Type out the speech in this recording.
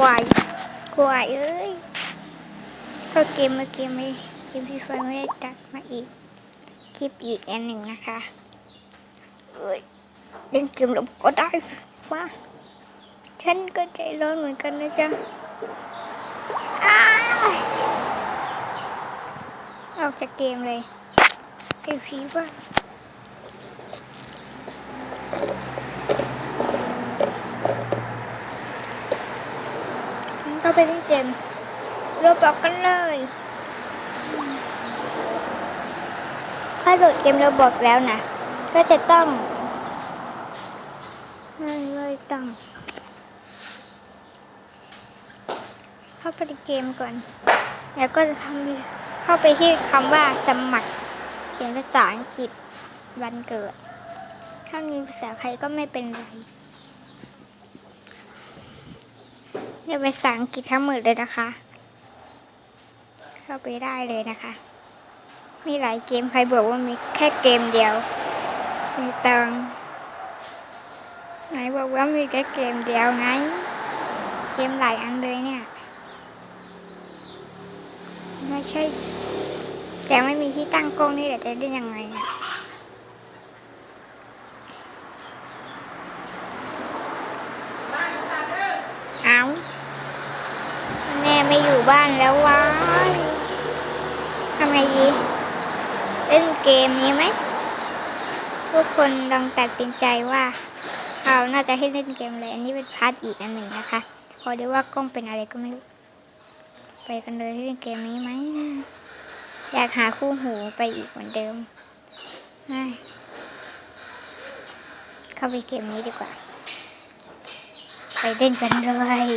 ควายควายเอ้ยก็เกมเมื่อกี้ไม่เกมพี่ไฟไม่ได้ตัดมาอีก คลิปอีกอันหนึ่งนะคะเอ้ยเล่นเกมแล้วก็ได้ว่าฉันก็ใจร้อนเหมือนกันนะจ๊ะอ้ายออกจากเกมเลยไอ้ผีบ้า งั้นก็ไปเล่นเกมเราบอกกันเลยถ้าโหลดเกมเราบอกแล้วนะ ก็จะต้องนั่นเลยต้อง เข้าไปในเกมก่อน แล้วก็จะทำเข้าไปที่คำว่าสมัคร เขียนภาษาอังกฤษวันเกิด ถ้ามีภาษาไทยก็ไม่เป็นไร เรียกภาษาอังกฤษทั้งหมดเลยนะคะ เข้าไปได้เลยนะคะ มีหลายเกมใครบอกว่ามีแค่เกมเดียวมีตังไหนบอกว่ามีแค่เกมเดียวไง เกมหลายอันเลยเนี่ย ไม่ใช่ แต่ไม่มีที่ตั้งกล้องนี่เดี๋ยวจะได้ยังไงอะแม่ไม่อยู่ บ้านแล้ววายทำไงดีเล่นเกมนี้ไหมทุกคนลองตัดสินใจว่าเราน่าจะให้เล่นเกมอะไรอันนี้เป็นพาร์ทอีกอันหนึ่งนะคะ พอดีว่ากล้องเป็นอะไรก็ไม่รู้ไปกันเลยเล่นเกมนี้ไหมอยากหาคู่หูไปอีกเหมือนเดิมเข้าไปเกมนี้ดีกว่า ไปเล่นกันเลย